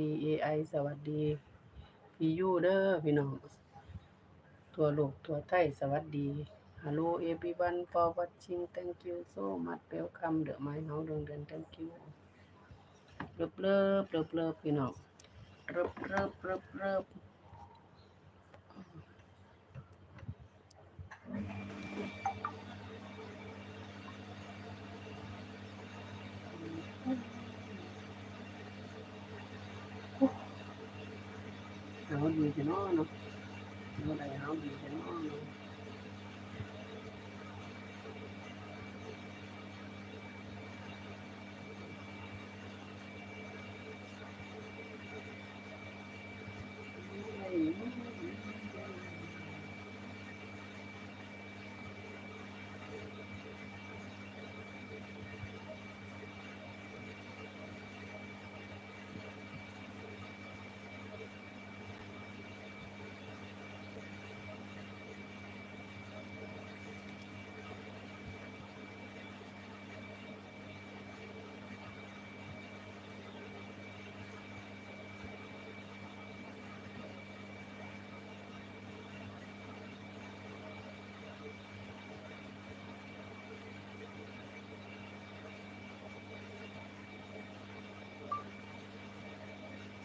ดีเอไอสวัสดีพี่ยูเด้อพี่น้องตัวลูกตัวไทยสวัสดีฮัลโหลเอพิบัน for watching thank you so much welcome the my house เดินเดินเตงคิวเริบเริบเริบเริบพี่น้องเริบเริบเริบเริบ เอาดีจะนอนเนาะเอาได้เขาดีจะนอ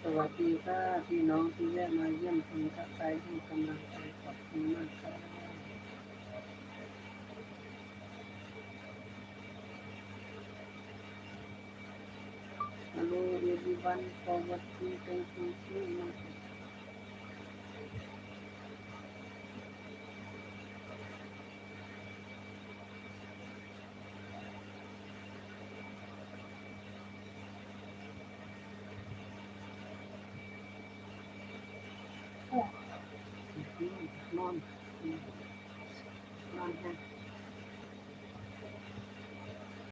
สวัสดีค่ะพี่น้องที่แวะมาเยี่ยมชมทักทายให้กำลังใจขอบคุณมากค่ะฮัลโหล everyone for watching thank you so much นอนนอนค่ะ